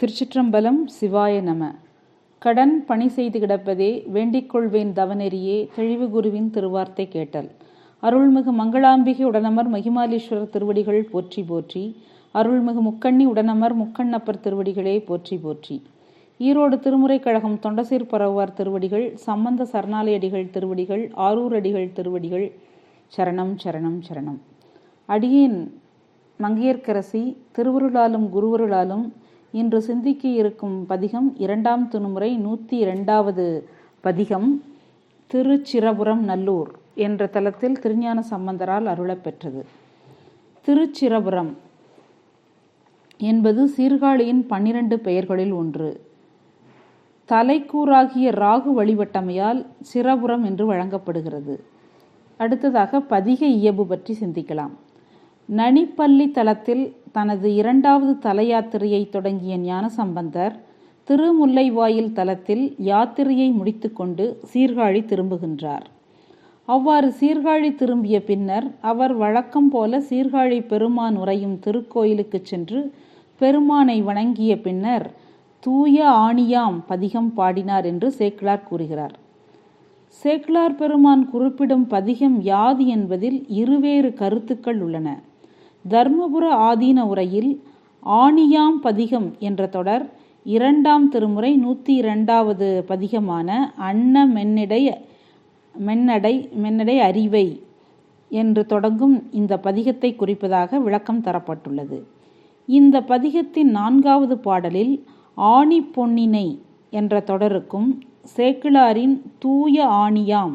திருச்சிற்றம்பலம் சிவாய நம. கடன் பணி செய்து கிடப்பதே வேண்டிக் கொள்வேன் தவநெறியே தெளிவு குருவின் திருவார்த்தை கேட்டல். அருள்மிகு மங்களாம்பிகை உடனமர் மகிமாலீஸ்வரர் திருவடிகள் போற்றி போற்றி அருள்மிகு முக்கண்ணி உடனமர் முக்கண்ணப்பர் திருவடிகளே போற்றி போற்றி. ஈரோடு திருமுறை கழகம் தொண்டசீர் பரவுவார் திருவடிகள் சம்பந்த சரணாலயடிகள் திருவடிகள் ஆரூர் அடிகள் திருவடிகள் சரணம் சரணம் சரணம். அடியேன் மங்கையர்க்கரசி திருவருளாலும் குருவருளாலும் இன்று சிந்திக்க இருக்கும் பதிகம் இரண்டாம் துணுமுறை நூற்றி இரண்டாவது பதிகம் திருச்சிரபுரம் நல்லூர் என்ற தலத்தில் திருஞான சம்பந்தரால் அருளப்பெற்றது. திருச்சிரபுரம் என்பது சீர்காழியின் பன்னிரண்டு பெயர்களில் ஒன்று. தலைக்கூறாகிய ராகு வழிபட்டமையால் சிரபுரம் என்று வழங்கப்படுகிறது. அடுத்ததாக பதிக இயல்பு பற்றி சிந்திக்கலாம். நனிப்பள்ளி தலத்தில் தனது இரண்டாவது தல யாத்திரையை தொடங்கிய ஞானசம்பந்தர் திருமுல்லைவாயில் தலத்தில் யாத்திரையை முடித்துக்கொண்டு சீர்காழி திரும்புகின்றார். அவ்வாறு சீர்காழி திரும்பிய பின்னர் அவர் வழக்கம் போல சீர்காழி பெருமான் உறையும் திருக்கோயிலுக்கு சென்று பெருமானை வணங்கிய பின்னர் தூய ஆணியாம் பதிகம் பாடினார் என்று சேக்கிழார் கூறுகிறார். சேக்கிழார் பெருமான் குறிப்பிடும் பதிகம் யாது என்பதில் இருவேறு கருத்துக்கள் உள்ளன. தர்மபுர ஆதீன உரையில் ஆணியாம் பதிகம் என்ற தொடர் இரண்டாம் திருமுறை நூற்றி இரண்டாவது பதிகமான அன்ன மென்னடை மென்னடை மென்னடை அறிவை என்று தொடங்கும் இந்த பதிகத்தை குறிப்பதாக விளக்கம் தரப்பட்டுள்ளது. இந்த பதிகத்தின் நான்காவது பாடலில் ஆணி பொன்னினை என்ற தொடருக்கும் சேக்கிழாரின் தூய ஆணியாம்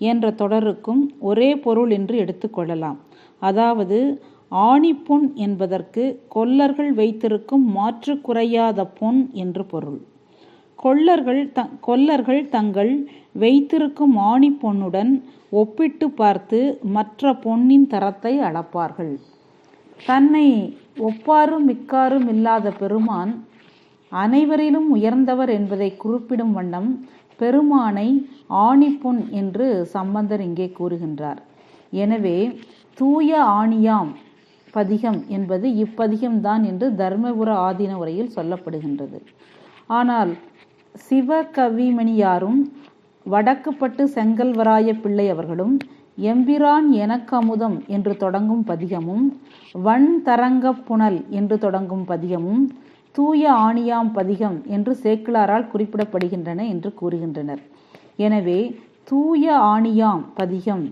என்ற தொடருக்கும் ஒரே பொருள் என்று எடுத்துக்கொள்ளலாம் அதாவது ஆணிப்பொன் என்பதற்கு கொல்லர்கள் வைத்திருக்கும் மாற்று குறையாத பொன் என்று பொருள். கொல்லர்கள் த கொல்லர்கள் தங்கள் வைத்திருக்கும் ஆணி பொன்னுடன் ஒப்பிட்டு பார்த்து மற்ற பொன்னின் தரத்தை அளப்பார்கள். தன்னை ஒப்பாரும் மிக்காரும் இல்லாத பெருமான் அனைவரிலும் உயர்ந்தவர் என்பதை குறிப்பிடும் வண்ணம் பெருமானை ஆணிப்பொன் என்று சம்பந்தர் இங்கே கூறுகின்றார். எனவே தூய ஆணியாம் பதிகம் என்பது இப்பதிகம்தான் என்று தர்மபுர ஆதீன உரையில் சொல்லப்படுகின்றது. ஆனால் சிவகவிமணியாரும் வடக்குப்பட்டு செங்கல்வராய பிள்ளை அவர்களும் எம்பிரான் எனக்கமுதம் என்று தொடங்கும் பதிகமும் வன் தரங்க புனல் என்று தொடங்கும் பதிகமும் தூய ஆணியாம் பதிகம் என்று சேக்கிலாரால் குறிப்பிடப்படுகின்றன என்று கூறுகின்றனர். எனவே தூய ஆணியாம் பதிகம்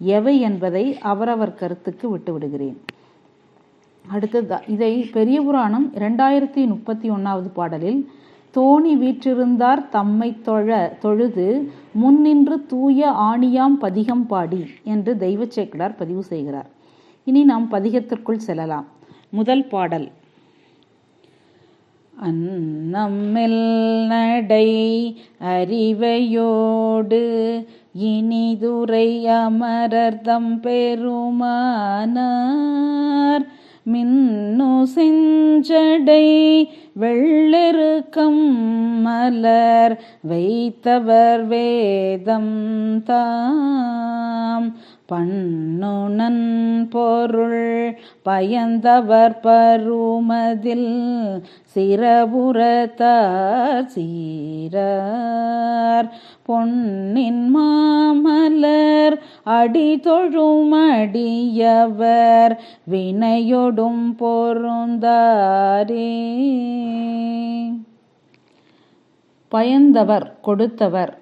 எவை என்பதை அவரவர் கருத்துக்கு விட்டுவிடுகிறேன். அடுத்தது இதை பெரிய புராணம் இரண்டாயிரத்தி முப்பத்தி ஒன்றாவது பாடலில் தோணி வீற்றிருந்தார் தம்மை தொழ தொழுது முன்னின்று தூய ஆணியாம் பதிகம் பாடி என்று தெய்வ சேக்கிடார் பதிவு செய்கிறார். இனி நாம் பதிகத்திற்குள் செல்லலாம். முதல் பாடல் அன்னம்மெல் நடை அறிவையோடு இனிதுரை அமரர்தம் பெருமானார் மின்னு செஞ்சடை வெள்ளெருக்கம் மலர் வைத்தவர் வேதம் தாம். பண்ணுணன் பொருள் பயந்தவர் பருமதில் சிறபுறத்தார் சீரார். பொன்னின் மாமலர் அடி தொழும் அடியவர் வினையொடும் பொருந்தாரே. பயந்தவர் கொடுத்தவர்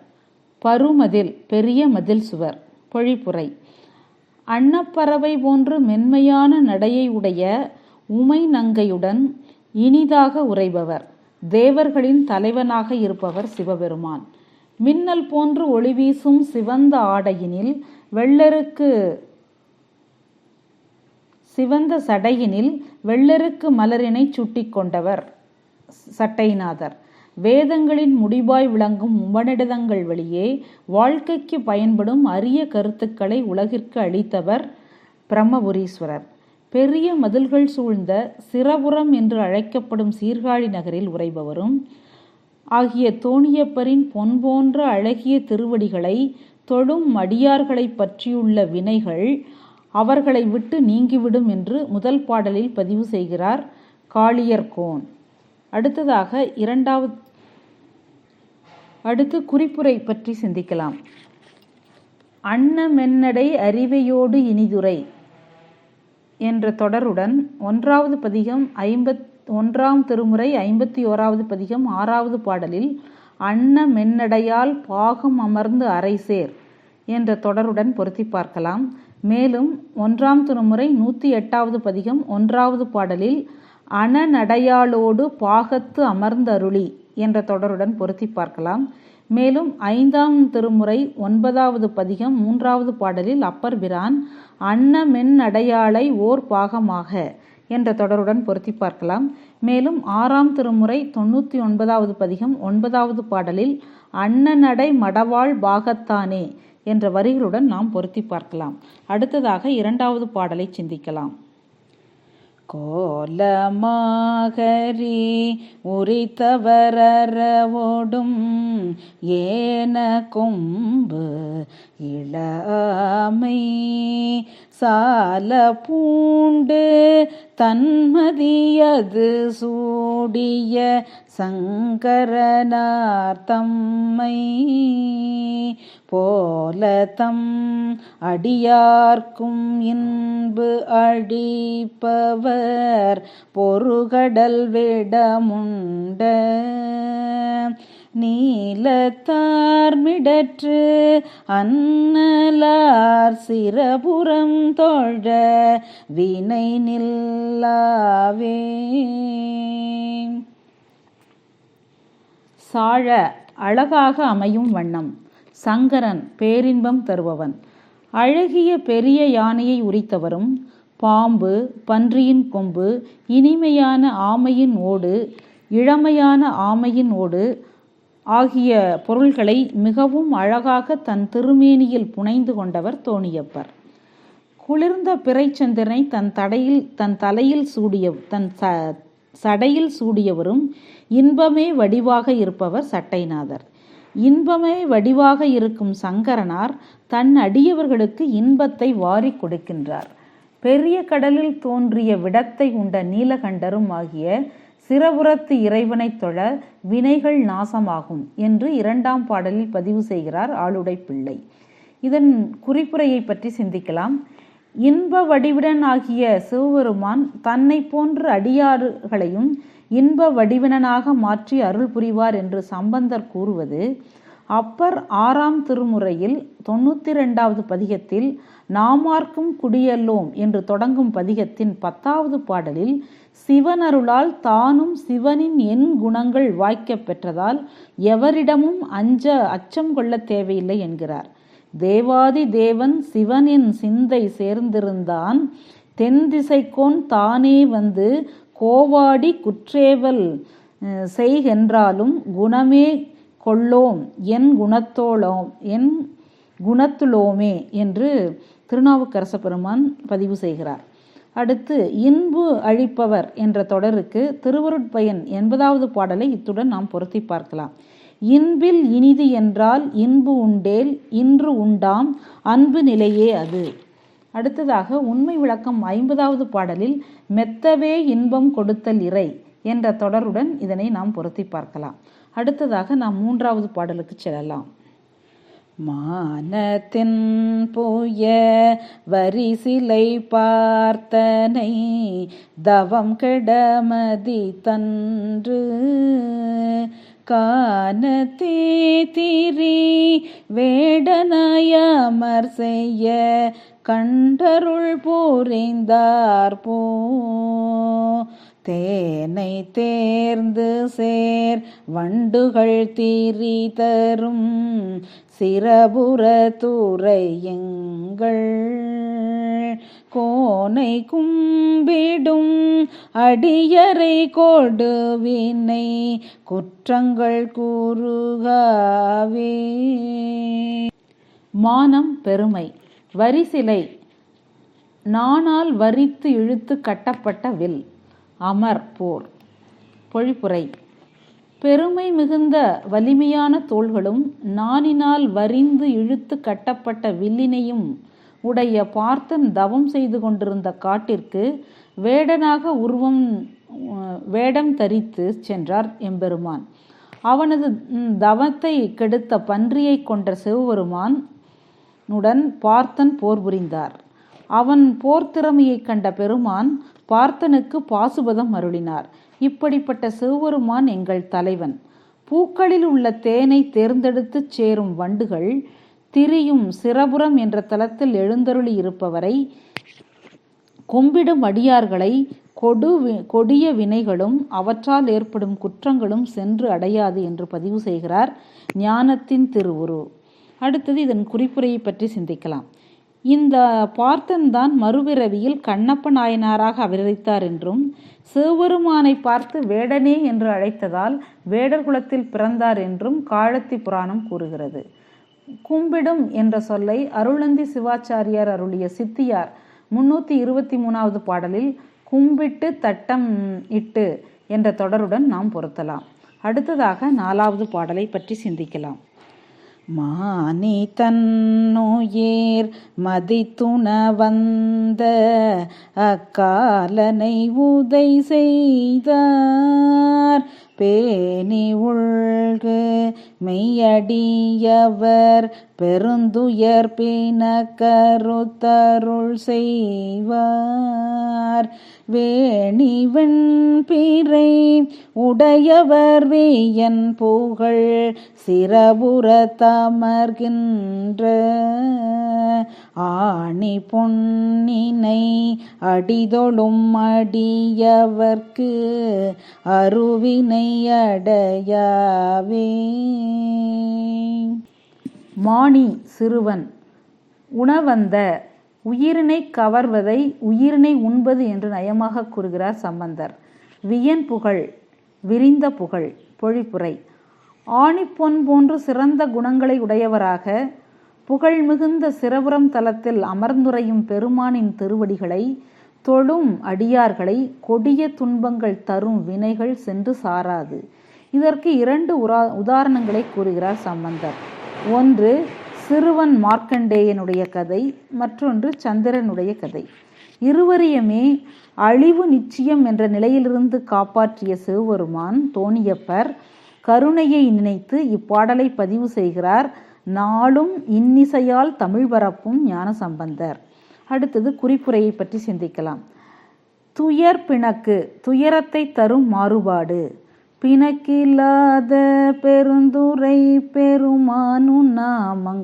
பருமதில் பெரிய மதில் சுவர் பொழிப்புரை. அன்னப்பறவை போன்று மென்மையான நடையை உடைய உமை நங்கையுடன் இனிதாக உரைபவர் தேவர்களின் தலைவனாக இருப்பவர் சிவபெருமான். மின்னல் போன்று ஒளி வீசும் சிவந்த ஆடையினில் வெள்ளருக்கு சிவந்த சடையினில் வெள்ளருக்கு மலரினை சுட்டி கொண்டவர் சட்டைநாதர். வேதங்களின் முடிவாய் விளங்கும் உபநிடதங்கள் வழியே வாழ்க்கைக்கு பயன்படும் அரிய கருத்துக்களை உலகிற்கு அளித்தவர் பிரம்மபுரீஸ்வரர். பெரிய மதில்கள் சூழ்ந்த சிரபுரம் என்று அழைக்கப்படும் சீர்காழி நகரில் உரைபவரும் ஆகிய தோணியப்பரின் பொன் போன்ற அழகிய திருவடிகளை தொழும் மடியார்களைப் பற்றியுள்ள வினைகள் அவர்களை விட்டு நீங்கிவிடும் என்று முதல் பாடலில் பதிவு செய்கிறார் காளியர்கோன். அடுத்ததாக இரண்டாவது அடுத்து குறிப்புரை பற்றி சிந்திக்கலாம். அன்னமென்னடை அறிவையோடு இனிதுரை என்ற தொடருடன் ஒன்றாவது பதிகம் ஐம்பத் ஒன்றாம் திருமுறை ஐம்பத்தி ஓராவது பதிகம் ஆறாவது பாடலில் அன்ன மென்னடையால் பாகம் அமர்ந்து அரைசேர் என்ற தொடருடன் பொருத்தி பார்க்கலாம். மேலும் ஒன்றாம் திருமுறை நூற்றி எட்டாவது பதிகம் ஒன்றாவது பாடலில் அணநடையாளோடு பாகத்து அமர்ந்தருளி என்ற தொடருடன் பொருத்தி பார்க்கலாம். மேலும் ஐந்தாம் திருமுறை ஒன்பதாவது பதிகம் மூன்றாவது பாடலில் அப்பர் பிரான் அன்ன மென் அடையாளை ஓர் பாகமாக என்ற தொடருடன் பொருத்தி பார்க்கலாம். மேலும் ஆறாம் திருமுறை தொண்ணூற்றி ஒன்பதாவது பதிகம் ஒன்பதாவது பாடலில் அன்னநடை மடவாள் பாகத்தானே என்ற வரிகளுடன் நாம் பொருத்தி பார்க்கலாம். அடுத்ததாக இரண்டாவது பாடலை சிந்திக்கலாம். கோலமாகரி உரித்தவரவோடும் ஏன கொம்பு இளமை சால பூண்டு தன்மதியது சூடிய சங்கரனார் தம்மை போலதம் அடியார்க்கும் இன்பு அடிப்பவர் பொறுகடல் விடமுண்ட நீலத்தார்மிடற்று அன்னலார் சிறபுறம் தொழ வினை நில்லாவே. சாழ அழகாக அமையும் வண்ணம். சங்கரன் பேரின்பம் தருபவன். அழகிய பெரிய யானையை உரித்தவரும். பாம்பு பன்றியின் கொம்பு இனிமையான ஆமையின் ஓடு இளமையான ஆமையின் ஓடு ஆகிய பொருள்களை மிகவும் அழகாக தன் திருமேனியில் புனைந்து கொண்டவர் தோணியப்பர். குளிர்ந்த பிறைச்சந்திரனை தன் தடையில் தன் தலையில் சூடிய தன் ச சடையில் சூடியவரும் இன்பமே வடிவாக இருப்பவர் சட்டைநாதர். இன்பமே வடிவாக இருக்கும் சங்கரனார் தன் அடியவர்களுக்கு இன்பத்தை வாரி கொடுக்கின்றார். பெரிய கடலில் தோன்றிய விடத்தை உண்ட நீலகண்டரும் ஆகிய சிறபுறத்து இறைவனைத் தொழ வினைகள் நாசமாகும் என்று இரண்டாம் பாடலில் பதிவு செய்கிறார் ஆளுடை பிள்ளை இதன் குறிப்புரையை பற்றி சிந்திக்கலாம். இன்ப வடிவிடன் ஆகிய சிவபெருமான் தன்னை போன்ற அடியாறுகளையும் இன்ப வடிவினனாக மாற்றி அருள் புரிவார் என்று சம்பந்தர் கூறுவது அப்பர் ஆறாம் திருமுறையில் தொண்ணூற்றி ரெண்டாவது பதிகத்தில் நாமார்க்கும் குடியல்லோம் என்று தொடங்கும் பதிகத்தின் பத்தாவது பாடலில் சிவனருளால் தானும் சிவனின் என் குணங்கள் வாய்க்க பெற்றதால் எவரிடமும் அஞ்ச அச்சம் கொள்ள தேவையில்லை என்கிறார். தேவாதி தேவன் சிவனின் சிந்தை சேர்ந்திருந்தான். தென் திசைக்கோன் தானே வந்து கோவாடி குற்றேவல் செய்கென்றாலும் குணமே கொள்ளோம் என் குணத்தோளோம் என் குணத்துலோமே என்று திருநாவுக்கரச பெருமான் பதிவு செய்கிறார். அடுத்து இன்பு அழிப்பவர் என்ற தொடருக்கு திருவருட்பயன் எண்பதாவது பாடலை இத்துடன் நாம் பொருத்தி பார்க்கலாம். இன்பில் இனிது என்றால் இன்பு உண்டேல் இன்று உண்டாம் அன்பு நிலையே அது. அடுத்ததாக உண்மை விளக்கம் ஐம்பதாவது பாடலில் மெத்தவே இன்பம் கொடுத்தல் இறை என்ற தொடருடன் இதனை நாம் பொருத்தி பார்க்கலாம். அடுத்ததாக நாம் மூன்றாவது பாடலுக்கு செல்லலாம். மானத்தின் பூய வரிசிலை பார்த்தனை தவம் கெடமதி தன்று காணத்தே திரி வேடனாயமர் செய்ய கண்டருள் புரிந்தார் போ தேனை தேர்ந்து சேர் வண்டுகள் தீரி தரும் சிரபுர துறை எங்கள். கோனை கும்பிடும் அடியறை கொடுவினை குற்றங்கள் கூறுகாவே. மானம் பெருமை வரிசிலை நானால் வரித்து இழுத்து கட்டப்பட்ட வில். அமர் போர் பொழிப்புரை. பெருமை மிகுந்த வலிமையான தோள்களும் நானினால் வரிந்து இழுத்து கட்டப்பட்ட வில்லினையும் உடைய பார்த்தன் தவம் செய்து கொண்டிருந்த காட்டிற்கு வேடனாக உருவம் வேடம் தரித்து சென்றார் எம்பெருமான். அவனது தவத்தை கெடுத்த பன்றியை கொன்ற சிவபெருமான் உடன் பார்த்தன் போர் புரிந்தார். அவன் போர் கண்ட பெருமான் பார்த்தனுக்கு பாசுபதம் அருளினார். இப்படிப்பட்ட சிவபெருமான் எங்கள் தலைவன். பூக்களில் உள்ள தேனை தேர்ந்தெடுத்து சேரும் வண்டுகள் திரியும் சிரபுரம் என்ற தலத்தில் எழுந்தருளி இருப்பவரை கும்பிடும் அடியார்களை கொடு கொடிய வினைகளும் அவற்றால் ஏற்படும் குற்றங்களும் சென்று அடையாது என்று பதிவு செய்கிறார் ஞானத்தின் திருவுரு. அடுத்தது இதன் குறிப்புரையை பற்றி சிந்திக்கலாம். இந்த பார்த்தன் தான் மறுபிறவியில் கண்ணப்ப நாயனாராக அவதரித்தார் என்றும் சிவபெருமானை பார்த்து வேடனே என்று அழைத்ததால் வேடர் குலத்தில் பிறந்தார் என்றும் காழத்தி புராணம் கூறுகிறது. கும்பிடும் என்ற சொல்லை அருளந்தி சிவாச்சாரியார் அருளிய சித்தியார் முன்னூற்றி இருபத்தி மூணாவது பாடலில் கும்பிட்டு தட்டம் இட்டு என்ற தொடருடன் நாம் பொருத்தலாம். அடுத்ததாக நாலாவது பாடலை பற்றி சிந்திக்கலாம். மானி தன்னுயிர் மதித்துண வந்த அக்காலனை உதை செய்தார். பேணி உள்கு மெய்யடியவர் பெருந்துயர் பின கருத்தருள் செய்வார். வேணிவன் பிறை உடையவர் வேயன் புகழ் சிறபுற தமர்கின்ற ஆணி பொன்னினை அடிதொழும் அடியவர்க்கு அருவினை அடையாவே. மாணி சிறுவன் உணவந்த உயிரினை கவர்வதை உயிரினை உண்பது என்று நயமாக கூறுகிறார் சம்பந்தர். வியன் புகழ் விரிந்த புகழ் பொழிப்புரை. ஆணிப்பொன் போன்று சிறந்த குணங்களை உடையவராக புகழ் மிகுந்த சிரபுரம் தலத்தில் அமர்ந்துரையும் பெருமானின் திருவடிகளை தொழும் அடியார்களை கொடிய துன்பங்கள் தரும் வினைகள் சென்று சாராது. இதற்கு இரண்டு உரா உதாரணங்களை கூறுகிறார் சம்பந்தர். ஒன்று சிறுவன் மார்க்கண்டேயனுடைய கதை மற்றொன்று சந்திரனுடைய கதை. இருவரையுமே அழிவு நிச்சயம் என்ற நிலையிலிருந்து காப்பாற்றிய சிவபெருமான் தோணியப்பர் கருணையை நினைத்து இப்பாடலை பதிவு செய்கிறார். நாளும் இன்னிசையால் தமிழ் பரப்பும் ஞான சம்பந்தர் அடுத்தது குறிப்புரையை பற்றி சிந்திக்கலாம். துயர் பிணக்கு துயரத்தை தரும் மாறுபாடு. பிணக்கில்லாத பெருந்துரை பெருமானு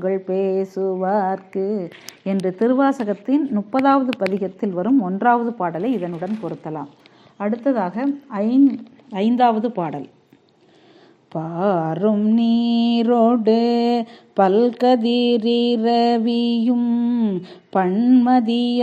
நாமங்கள் பேசுவார்க்கு என்று திருவாசகத்தின் முப்பதாவது பதிகத்தில் வரும் ஒன்றாவது பாடலை இதனுடன் பொருத்தலாம். அடுத்ததாக ஐந் ஐந்தாவது பாடல். பாரும் நீரோடு பல்கதிரிரவியும் பன்மதியாகாசம்.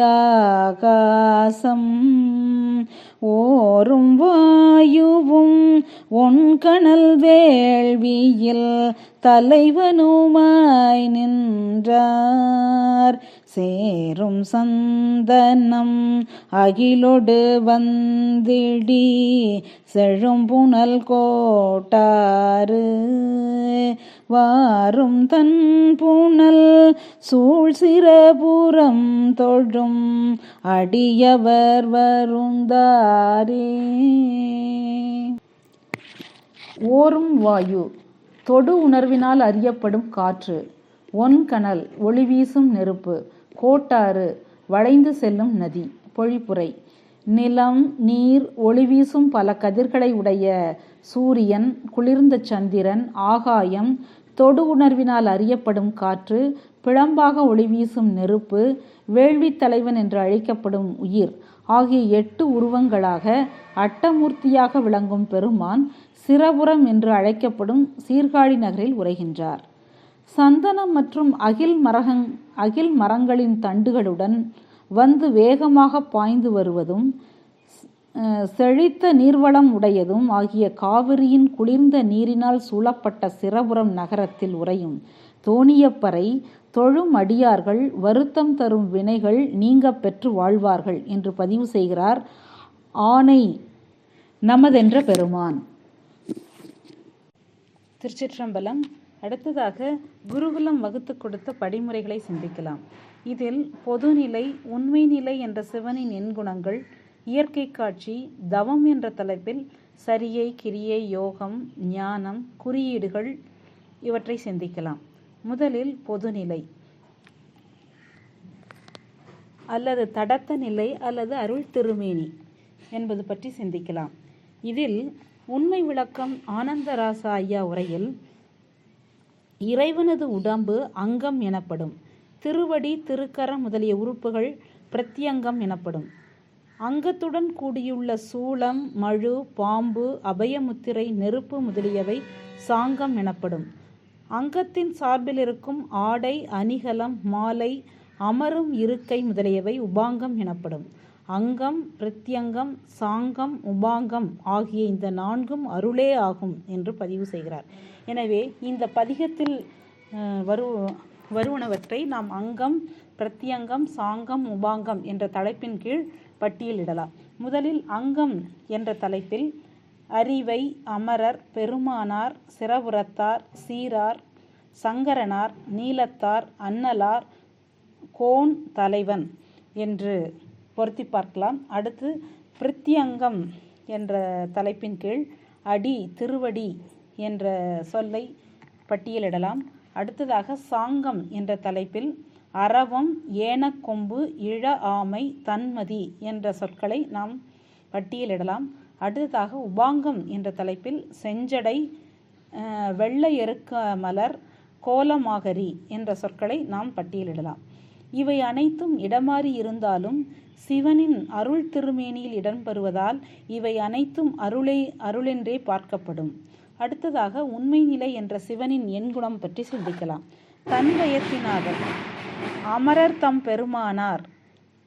ஓரும் வாயுவும் ஒன்கணல் வேள்வியில் தலைவனுமாய் நின்றார். சேரும் சந்தனம் அகிலொடு வந்திடி செழும் புனல் கோட்டாறு. வாரும் தன் புனல் சூழ் சிறபுறம் தொழும் அடியவர் வருந்தார் ஓரும் வாயு தொடு உணர்வினால் அறியப்படும் காற்று ஒன்கணல் ஒளி வீசும் நெருப்பு கோட்டாறு வளைந்து செல்லும் நதி பொழிப்புரை. நிலம் நீர் ஒளி வீசும் பல கதிர்களை உடைய சூரியன் குளிர்ந்த சந்திரன் ஆகாயம் தொடு உணர்வினால் அறியப்படும் காற்று பிழம்பாக ஒளி வீசும் நெருப்பு வேள்வித் தலைவன் என்று அழைக்கப்படும் உயிர். ஆகிய எட்டு உருவங்களாக அட்டமூர்த்தியாக விளங்கும் பெருமான் சிரபுரம் என்று அழைக்கப்படும் சீர்காழி நகரில் உரைகின்றார் சந்தனம் மற்றும் அகில் மரகங் அகில் மரங்களின் தண்டுகளுடன் வந்து வேகமாக பாய்ந்து வருவதும் செழித்த நீர்வளம் உடையதும் ஆகிய காவிரியின் குளிர்ந்த நீரினால் சூழப்பட்ட சிரபுரம் நகரத்தில் உறையும் தோணியப்பறை தொழும் அடியார்கள் வருத்தம் தரும் வினைகள் நீங்க பெற்று வாழ்வார்கள் என்று பதிவு செய்கிறார் ஆனை நமதென்ற பெருமான். திருச்சிற்றம்பலம். அடுத்ததாக குருகுலம் வகுத்து கொடுத்த படிமுறைகளை சிந்திக்கலாம். இதில் பொதுநிலை உண்மை நிலை என்ற சிவனின் எண்குணங்கள் இயற்கை காட்சி தவம் என்ற தலைப்பில் சரியை கிரியை யோகம் ஞானம் குறியீடுகள் இவற்றை சிந்திக்கலாம். முதலில் பொதுநிலை. அல்லது தடத்த நிலை அல்லது அருள் திருமேனி என்பது பற்றி சிந்திக்கலாம். இதில் உண்மை விளக்கம் ஆனந்தராசா ஐயா உரையில் இறைவனது உடம்பு அங்கம் எனப்படும் திருவடி திருக்கரம் முதலிய உறுப்புகள் பிரத்யங்கம் எனப்படும். அங்கத்துடன் கூடியுள்ள சூளம் மழு பாம்பு அபயமுத்திரை நெருப்பு முதலியவை சாங்கம் எனப்படும். அங்கத்தின் சார்பில் இருக்கும் ஆடை அணிகலம் மாலை அமரும் இருக்கை முதலியவை உபாங்கம் எனப்படும். அங்கம் பிரத்யங்கம் சாங்கம் உபாங்கம் ஆகிய இந்த நான்கும் அருளே ஆகும் என்று பதிவு செய்கிறார். எனவே இந்த பதிகத்தில் வரு வருவனவற்றை நாம் அங்கம் பிரத்யங்கம் சாங்கம் உபாங்கம் என்ற தலைப்பின் கீழ் பட்டியலிடலாம். முதலில் அங்கம் என்ற தலைப்பில் அறிவை அமரர் பெருமானார் சிறபுரத்தார் சீரார் சங்கரனார் நீலத்தார் அன்னலார் கோன் தலைவன் என்று பொருத்தி பார்க்கலாம். அடுத்து பிரித்தியங்கம் என்ற தலைப்பின் கீழ் அடி திருவடி என்ற சொல்லை பட்டியலிடலாம். அடுத்ததாக சாங்கம் என்ற தலைப்பில் அரவம் ஏனக்கொம்பு இழ ஆமை தன்மதி என்ற சொற்களை நாம் பட்டியலிடலாம். அடுத்ததாக உபாங்கம் என்ற தலைப்பில் செஞ்சடை வெள்ளை எருக்க மலர் கோலமாகரி என்ற சொற்களை நாம் பட்டியலிடலாம். இவை அனைத்தும் இடமாறி இருந்தாலும் சிவனின் அருள் திருமேனியில் இடம்பெறுவதால் இவை அனைத்தும் அருளை அருளென்றே பார்க்கப்படும். அடுத்ததாக உண்மை நிலை என்ற சிவனின் எண்குணம் பற்றி சிந்திக்கலாம். தன்வயத்தினாதல் அமரர் தம் பெருமானார்.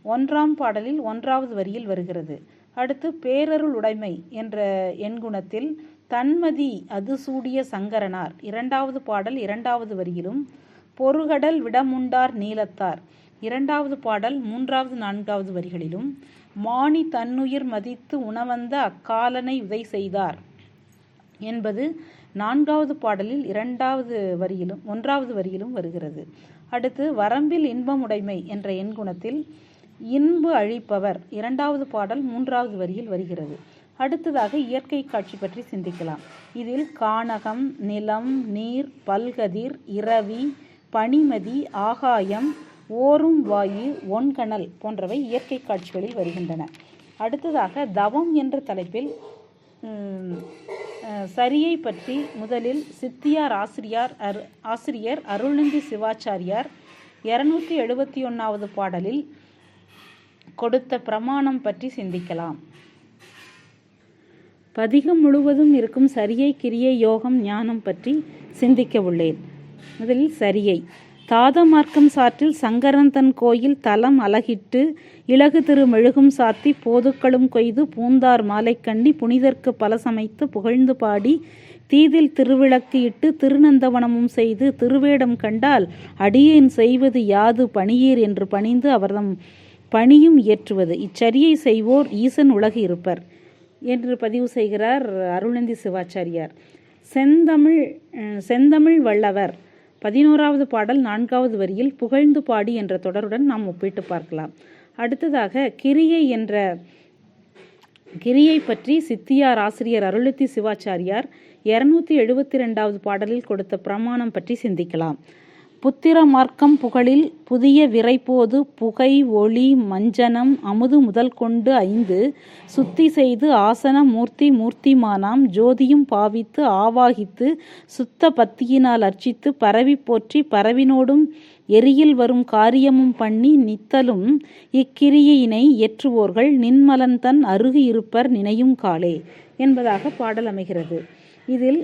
ஒன்றாம் பாடலில் ஒன்றாவது வரியில் வருகிறது. அடுத்து பேரருள் உடைமை என்ற எண்குணத்தில் தன்மதி அது சூடிய சங்கரனார். இரண்டாவது பாடல் இரண்டாவது வரியிலும் பொறுகடல் விடமுண்டார் நீலத்தார் இரண்டாவது பாடல் மூன்றாவது நான்காவது வரிகளிலும் மானி தன்னுயிர் மதித்து உணவந்த அக்காலனை உதை செய்தார் என்பது நான்காவது பாடலில் இரண்டாவது வரியிலும் ஒன்றாவது வரியிலும் வருகிறது. அடுத்து வரம்பில் இன்பமுடைமை என்ற எண்குணத்தில் இன்பு அழிப்பவர். இரண்டாவது பாடல் மூன்றாவது வரியில் வருகிறது. அடுத்ததாக இயற்கை காட்சி பற்றி சிந்திக்கலாம். இதில் கானகம் நிலம் நீர் பல்கதிர் இரவி பனிமதி ஆகாயம் ஓரும் வாயு ஒன்கணல் போன்றவை இயற்கை காட்சிகளில் வருகின்றன. அடுத்ததாக தவம் என்ற தலைப்பில் சரியை பற்றி முதலில் சித்தியார் ஆசிரியார் அரு ஆசிரியர் அருள்நந்தி சிவாச்சாரியார் இரநூத்தி எழுபத்தி ஒன்றாவது பாடலில் கொடுத்த பிரமாணம் பற்றி சிந்திக்கலாம். பதிகம் முழுவதும் இருக்கும் சரியை கிரியை யோகம் ஞானம் பற்றி சிந்திக்க உள்ளேன். முதலில் சரியை. தாதமார்க்கம் சாற்றில் சங்கரந்தன் கோயில் தலம் அலகிட்டு இலகு திரு மெழுகும் சாத்தி போதுக்களும் கொய்து பூந்தார் மாலை கண்ணி புனிதர்க்கு பல சமைத்து புகழ்ந்து பாடி தீதில் திருவிளக்கு இட்டு திருநந்தவனமும் செய்து திருவேடம் கண்டால் அடியேன் செய்வது யாது பணியீர் என்று பணிந்து அவர்தம் பணியும் இயற்றுவது. இச்சரியை செய்வோர் ஈசன் உலகு இருப்பர். என்று பதிவு செய்கிறார் அருள்நந்தி சிவாச்சாரியார். செந்தமிழ் செந்தமிழ் வல்லவர். பதினோராவது பாடல் நான்காவது வரியில் புகழ்ந்து பாடி என்ற தொடருடன் நாம் ஒப்பிட்டு பார்க்கலாம். அடுத்ததாக கிரியை என்ற கிரியை பற்றி சித்தியார் ஆசிரியர் அருளத்தி சிவாச்சாரியார் இருநூத்தி எழுபத்தி ரெண்டாவது பாடலில் கொடுத்த பிரமாணம் பற்றி சிந்திக்கலாம். புத்திர மார்க்கம் புகழில் புதிய விரைப்போது புகை ஒளி மஞ்சனம் அமுது முதல் கொண்டு ஐந்து சுத்தி செய்து ஆசன மூர்த்தி மூர்த்திமானாம் ஜோதியும் பாவித்து ஆவாகித்து சுத்த பத்தியினால் அர்ச்சித்து பரவி போற்றி பரவினோடும் எரியில் வரும் காரியமும் பண்ணி நித்தலும் இக்கிரியையினை நின்மலன் தன் அருகு இருப்பர் நினையும் காலே. என்பதாக பாடல் அமைகிறது. இதில்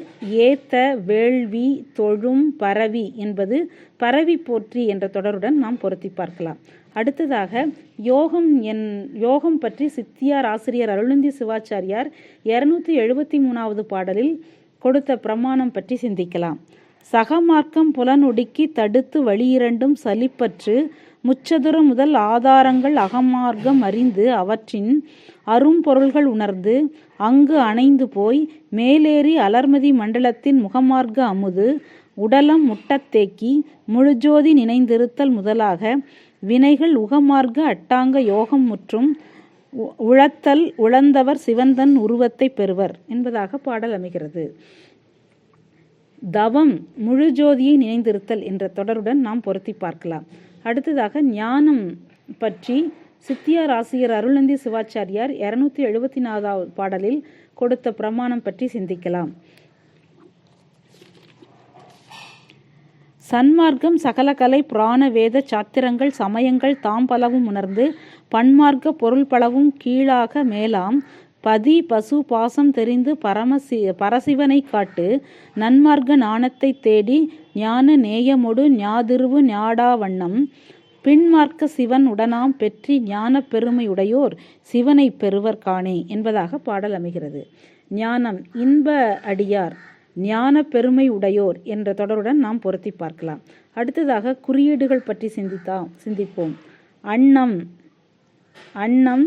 ஏத்த வேள்வி தொழும் பரவி என்பது பரவி போற்றி என்ற தொடருடன் நாம் பொருத்தி பார்க்கலாம். அடுத்ததாக யோகம் என் யோகம் பற்றி சித்தியார் ஆசிரியர் அருளுந்தி சிவாச்சாரியார் இருநூத்தி எழுபத்தி மூணாவது பாடலில் கொடுத்த பிரமாணம் பற்றி சிந்திக்கலாம். சகமார்க்கம் புலனுடுக்கி தடுத்து வழியிரண்டும் சலிப்பற்று முச்சதுர முதல் ஆதாரங்கள் அகமார்க்கம் அறிந்து அவற்றின் அரும்பொருள்கள் உணர்ந்து அங்கு அணைந்து போய் மேலேறி அலர்மதி மண்டலத்தின் முகமார்க்க அமுது உடலம் முட்டத்தேக்கி முழுஜோதி நினைந்திருத்தல் முதலாக வினைகள் உகமார்க்க அட்டாங்க யோகம் முற்றும் உ- உழத்தல் உழந்தவர் சிவந்தன் உருவத்தை பெறுவர் என்பதாக பாடல் அமைகிறது. தவம் முழு ஜோதியை நினைந்திருத்தல் என்ற தொடருடன் நாம் பொருத்தி பார்க்கலாம். அடுத்ததாக ஞானம் பற்றி சித்தியார் ஆசிரியர் அருளந்தி சிவாச்சாரியார் இருநூத்தி எழுபத்தி நாலாவது பாடலில் கொடுத்த பிரமாணம் பற்றி சிந்திக்கலாம். சன்மார்க்கம் சகலகலை புராண வேத சாத்திரங்கள் சமயங்கள் தாம் பலவும் உணர்ந்து பன்மார்க்க பொருள் பலவும் கீழாக மேலாம் பதி பசு பாசம் தெரிந்து பரமசி பரசிவனை காட்டு நன்மார்க்க நாணத்தை தேடி ஞான நேயமொடு ஞாதிருவு ஞாடா வண்ணம். பின்மார்க்க சிவன் உடனாம் பெற்றி ஞான பெருமை உடையோர் சிவனை பெறுவர் காணே என்பதாக பாடல் அமைகிறது. ஞானம் இன்ப அடியார் ஞான பெருமை உடையோர் என்ற தொடருடன் நாம் பொருத்தி பார்க்கலாம். அடுத்ததாக குறியீடுகள் பற்றி சிந்தித்தா சிந்திப்போம். அன்னம் அன்னம்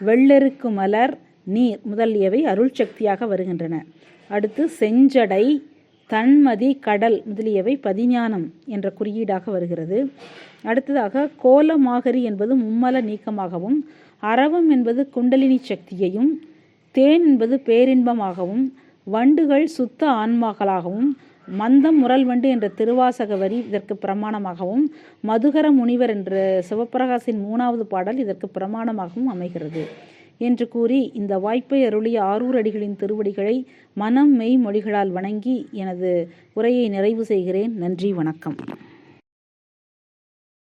வெள்ளெருக்கு மலர் நீர் முதலியவை அருள் சக்தியாக வருகின்றன. அடுத்து செஞ்சடை தன்மதி கடல் முதலியவை பதிஞானம் என்ற குறியீடாக வருகிறது. அடுத்ததாக கோலமாகரி என்பது மும்மல நீக்கமாகவும் அரவம் என்பது குண்டலினி சக்தியையும் தேன் என்பது பேரின்பமாகவும் வண்டுகள் சுத்த ஆன்மாக்களாகவும் மந்தம் முரல் வண்டு என்ற திருவாசக வரி இதற்கு பிரமாணமாகவும் மதுகர முனிவர் என்ற சிவப்பிரகாசின் மூணாவது பாடல் இதற்கு பிரமாணமாகவும் அமைகிறது. என்று கூறி இந்த வாய்ப்பை அருளிய ஆரூர் அடிகளின் திருவடிகளை மனம் மெய் மொழிகளால் வணங்கி எனது உரையை நிறைவு செய்கிறேன். நன்றி வணக்கம்.